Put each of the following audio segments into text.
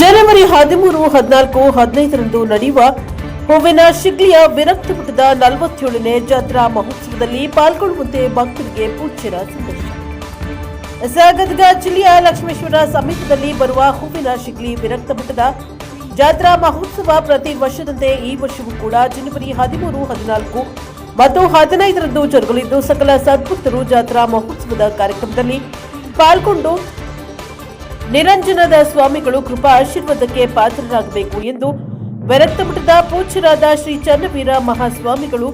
ಜನವರಿ ಹದಿಮೂರು, ಹದಿನಾಲ್ಕು, ಹದಿನೈದರಂದು ನಡೆಯುವ ಹೂವಿನ ಶಿಗ್ಲಿಯ ವಿರಕ್ತ ಮಠದ ನಲವತ್ತೇಳನೇ ಜಾತ್ರಾ ಮಹೋತ್ಸವದಲ್ಲಿ ಪಾಲ್ಗೊಳ್ಳುವಂತೆ ಭಕ್ತರಿಗೆ ಪೂಜ್ಯರ ಸಂದೇಶ. ಗದಗ ಜಿಲ್ಲೆಯ ಲಕ್ಷ್ಮೇಶ್ವರ ಸಮೀಪದಲ್ಲಿ ಬರುವ ಹೂವಿನ ಶಿಗ್ಲಿ ವಿರಕ್ತ ಮಠದ ಜಾತ್ರಾ ಮಹೋತ್ಸವ ಪ್ರತಿ ವರ್ಷದಂತೆ ಈ ವರ್ಷವೂ ಕೂಡ ಜನವರಿ ಹದಿಮೂರು, ಹದಿನಾಲ್ಕು ಮತ್ತು ಹದಿನೈದರಂದು ಜರುಗಲಿದ್ದು ಸಕಲ ಸದ್ಭಕ್ತರು ಜಾತ್ರಾ ಮಹೋತ್ಸವದ ಕಾರ್ಯಕ್ರಮದಲ್ಲಿ ಪಾಲ್ಗೊಂಡು ನಿರಂಜನದ ಸ್ವಾಮಿಗಳು ಕೃಪಾ ಆಶೀರ್ವಾದಕ್ಕೆ ಪಾತ್ರರಾಗಬೇಕು ಎಂದು ಬೆರತ್ತಮಠದ ಮಠದ ಪೂಜ್ಯರಾದ ಶ್ರೀ ಚನ್ನವೀರ ಮಹಾಸ್ವಾಮಿಗಳು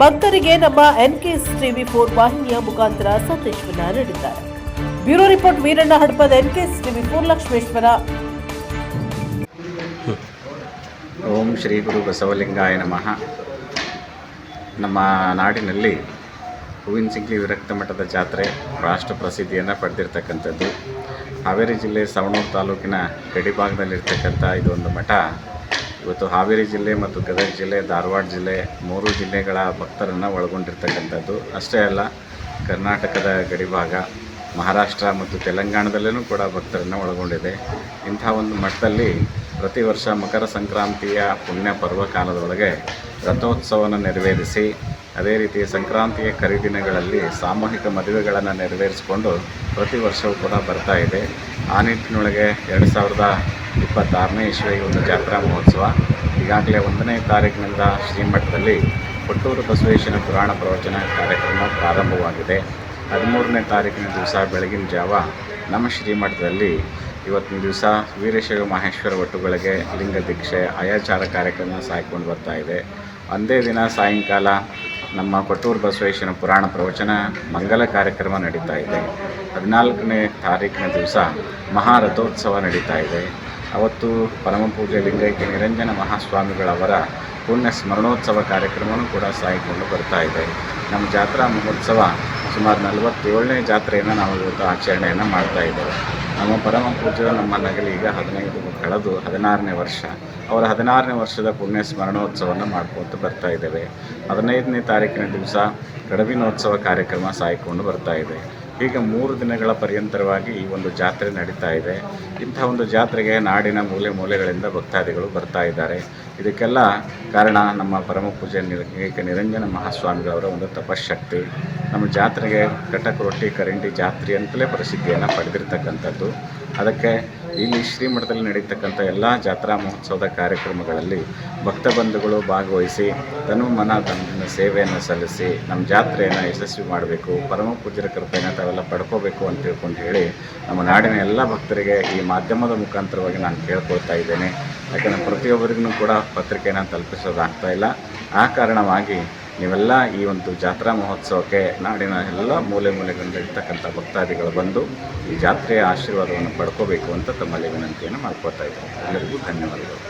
ಭಕ್ತರಿಗೆ ನಮ್ಮ ಎನ್ಕೆಎಸ್ ಟಿವಿ ಫೋರ್ ವಾಹಿನಿಯ ಮುಖಾಂತರ ಸಂದೇಶವನ್ನ ನೀಡಿದ್ದಾರೆ. Bureau report Veeranna Hadapada NKS TV four Lakshmeshwar. Om Shri Guru ಬಸವಲಿಂಗಾಯ ನಮಃ. ನಮ್ಮ ನಾಡಿನಲ್ಲಿ ಹೂವಿನ ಸಿಂಗ್ಲಿ ವಿರಕ್ತ ಮಠದ ಜಾತ್ರೆ ರಾಷ್ಟ್ರ ಪ್ರಸಿದ್ಧಿಯನ್ನು ಪಡೆದಿರ್ತಕ್ಕಂಥದ್ದು. ಹಾವೇರಿ ಜಿಲ್ಲೆ ಸವಣೂರು ತಾಲೂಕಿನ ಗಡಿಭಾಗದಲ್ಲಿರ್ತಕ್ಕಂಥ ಇದೊಂದು ಮಠ. ಇವತ್ತು ಹಾವೇರಿ ಜಿಲ್ಲೆ ಮತ್ತು ಗದಗ ಜಿಲ್ಲೆ, ಧಾರವಾಡ ಜಿಲ್ಲೆ ಮೂರು ಜಿಲ್ಲೆಗಳ ಭಕ್ತರನ್ನು ಒಳಗೊಂಡಿರ್ತಕ್ಕಂಥದ್ದು. ಅಷ್ಟೇ ಅಲ್ಲ, ಕರ್ನಾಟಕದ ಗಡಿಭಾಗ ಮಹಾರಾಷ್ಟ್ರ ಮತ್ತು ತೆಲಂಗಾಣದಲ್ಲೂ ಕೂಡ ಭಕ್ತರನ್ನು ಒಳಗೊಂಡಿದೆ. ಇಂಥ ಒಂದು ಮಠದಲ್ಲಿ ಪ್ರತಿ ವರ್ಷ ಮಕರ ಸಂಕ್ರಾಂತಿಯ ಪುಣ್ಯ ಪರ್ವಕಾಲದೊಳಗೆ ರಥೋತ್ಸವವನ್ನು ನೆರವೇರಿಸಿ, ಅದೇ ರೀತಿ ಸಂಕ್ರಾಂತಿಯ ಕರಿದಿನಗಳಲ್ಲಿ ಸಾಮೂಹಿಕ ಮದುವೆಗಳನ್ನು ನೆರವೇರಿಸಿಕೊಂಡು ಪ್ರತಿ ವರ್ಷವೂ ಕೂಡ ಬರ್ತಾ ಇದೆ. ಆ ನಿಟ್ಟಿನೊಳಗೆ ಎರಡು ಸಾವಿರದ ಇಪ್ಪತ್ತಾರನೇ ಇಸ್ವಿ ಒಂದು ಜಾತ್ರಾ ಮಹೋತ್ಸವ. ಈಗಾಗಲೇ ಒಂದನೇ ತಾರೀಕಿನಿಂದ ಶ್ರೀಮಠದಲ್ಲಿ ಕೊಟ್ಟೂರು ಬಸವೇಶ್ವರ ಪುರಾಣ ಪ್ರವಚನ ಕಾರ್ಯಕ್ರಮ ಪ್ರಾರಂಭವಾಗಿದೆ. ಹದಿಮೂರನೇ ತಾರೀಕಿನ ದಿವಸ ಬೆಳಗಿನ ಜಾವ ನಮ್ಮ ಶ್ರೀಮಠದಲ್ಲಿ ಇವತ್ತಿನ ದಿವಸ ವೀರಶೈವ ಮಹೇಶ್ವರ ಒಟ್ಟುಗಳಿಗೆ ಲಿಂಗ ದೀಕ್ಷೆ, ಆಯಾಚಾರ ಕಾರ್ಯಕ್ರಮ ಸಾಯ್ಕೊಂಡು ಬರ್ತಾ ಇದೆ. ಒಂದೇ ದಿನ ಸಾಯಂಕಾಲ ನಮ್ಮ ಕೊಟ್ಟೂರು ಬಸವೇಶ್ವರ ಪುರಾಣ ಪ್ರವಚನ ಮಂಗಲ ಕಾರ್ಯಕ್ರಮ ನಡೀತಾ ಇದೆ. ಹದಿನಾಲ್ಕನೇ ತಾರೀಕಿನ ದಿವಸ ಮಹಾರಥೋತ್ಸವ ನಡೀತಾ ಇದೆ. ಅವತ್ತು ಪರಮ ಪೂಜೆ ಲಿಂಗೈಕ್ಯ ನಿರಂಜನ ಮಹಾಸ್ವಾಮಿಗಳವರ ಪುಣ್ಯ ಸ್ಮರಣೋತ್ಸವ ಕಾರ್ಯಕ್ರಮವೂ ಕೂಡ ಸಾಗಿಕೊಂಡು ಬರ್ತಾ ಇದೆ. ನಮ್ಮ ಜಾತ್ರಾ ಮಹೋತ್ಸವ ಸುಮಾರು ನಲವತ್ತೇಳನೇ ಜಾತ್ರೆಯನ್ನು ನಾವು ಇವತ್ತು ಆಚರಣೆಯನ್ನು ಮಾಡ್ತಾ ಇದ್ದೇವೆ. ನಮ್ಮ ಪರಮ ಪೂಜ್ಯರು ನಮ್ಮ ಈಗ ಹದಿನೈದು, ಕಳೆದು ಹದಿನಾರನೇ ವರ್ಷ. ಅವರ ಹದಿನಾರನೇ ವರ್ಷದ ಪುಣ್ಯ ಸ್ಮರಣೋತ್ಸವವನ್ನು ಮಾಡ್ಕೊತ ಬರ್ತಾ ಇದ್ದೇವೆ. ಹದಿನೈದನೇ ತಾರೀಕಿನ ದಿವಸ ಕಡಬಿನೋತ್ಸವ ಕಾರ್ಯಕ್ರಮ ಸಾಯ್ಕೊಂಡು ಬರ್ತಾ ಇದೆ. ಈಗ ಮೂರು ದಿನಗಳ ಪರ್ಯಂತರವಾಗಿ ಈ ಒಂದು ಜಾತ್ರೆ ನಡೀತಾ ಇದೆ. ಇಂಥ ಒಂದು ಜಾತ್ರೆಗೆ ನಾಡಿನ ಮೂಲೆ ಮೂಲೆಗಳಿಂದ ಭಕ್ತಾದಿಗಳು ಬರ್ತಾ ಇದ್ದಾರೆ. ಇದಕ್ಕೆಲ್ಲ ಕಾರಣ ನಮ್ಮ ಪರಮ ಪೂಜೆ ನಿರ ನಿರಂಜನ ಮಹಾಸ್ವಾಮಿಗಳವರ ಒಂದು ತಪಶಕ್ತಿ ನಮ್ಮ ಜಾತ್ರೆಗೆ ಕಟಕ್ ರೊಟ್ಟಿ, ಕರಿಂಡಿ, ಜಾತ್ರೆ ಅಂತಲೇ ಪ್ರಸಿದ್ಧಿಯನ್ನು ಪಡೆದಿರ್ತಕ್ಕಂಥದ್ದು. ಅದಕ್ಕೆ ಇಲ್ಲಿ ಶ್ರೀಮಠದಲ್ಲಿ ನಡೀತಕ್ಕಂಥ ಎಲ್ಲ ಜಾತ್ರಾ ಮಹೋತ್ಸವದ ಕಾರ್ಯಕ್ರಮಗಳಲ್ಲಿ ಭಕ್ತ ಬಂಧುಗಳು ಭಾಗವಹಿಸಿ, ತನು ಮನ ತನ್ನ ಸೇವೆಯನ್ನು ಸಲ್ಲಿಸಿ, ನಮ್ಮ ಜಾತ್ರೆಯನ್ನು ಯಶಸ್ವಿ ಮಾಡಬೇಕು, ಪರಮ ಪೂಜ್ಯರ ಕೃಪೆಯನ್ನು ತಾವೆಲ್ಲ ಪಡ್ಕೋಬೇಕು ಅಂತ ತಿಳ್ಕೊಂಡು ಹೇಳಿ ನಮ್ಮ ನಾಡಿನ ಎಲ್ಲ ಭಕ್ತರಿಗೆ ಈ ಮಾಧ್ಯಮದ ಮುಖಾಂತರವಾಗಿ ನಾನು ಕೇಳ್ಕೊಳ್ತಾ ಇದ್ದೇನೆ. ಯಾಕಂದರೆ ಪ್ರತಿಯೊಬ್ಬರಿಗೂ ಕೂಡ ಪತ್ರಿಕೆಯನ್ನು ತಲುಪಿಸೋದಾಗ್ತಾ ಇಲ್ಲ. ಆ ಕಾರಣವಾಗಿ ನೀವೆಲ್ಲ ಈ ಒಂದು ಜಾತ್ರಾ ಮಹೋತ್ಸವಕ್ಕೆ ನಾಡಿನ ಎಲ್ಲ ಮೂಲೆ ಮೂಲೆಗಳಿರ್ತಕ್ಕಂಥ ಭಕ್ತಾದಿಗಳು ಬಂದು ಈ ಜಾತ್ರೆಯ ಆಶೀರ್ವಾದವನ್ನು ಪಡ್ಕೋಬೇಕು ಅಂತ ತಮ್ಮಲ್ಲಿ ವಿನಂತಿಯನ್ನು ಮಾಡ್ಕೋತಾ ಇದ್ದೀನಿ. ಎಲ್ಲರಿಗೂ ಧನ್ಯವಾದಗಳು.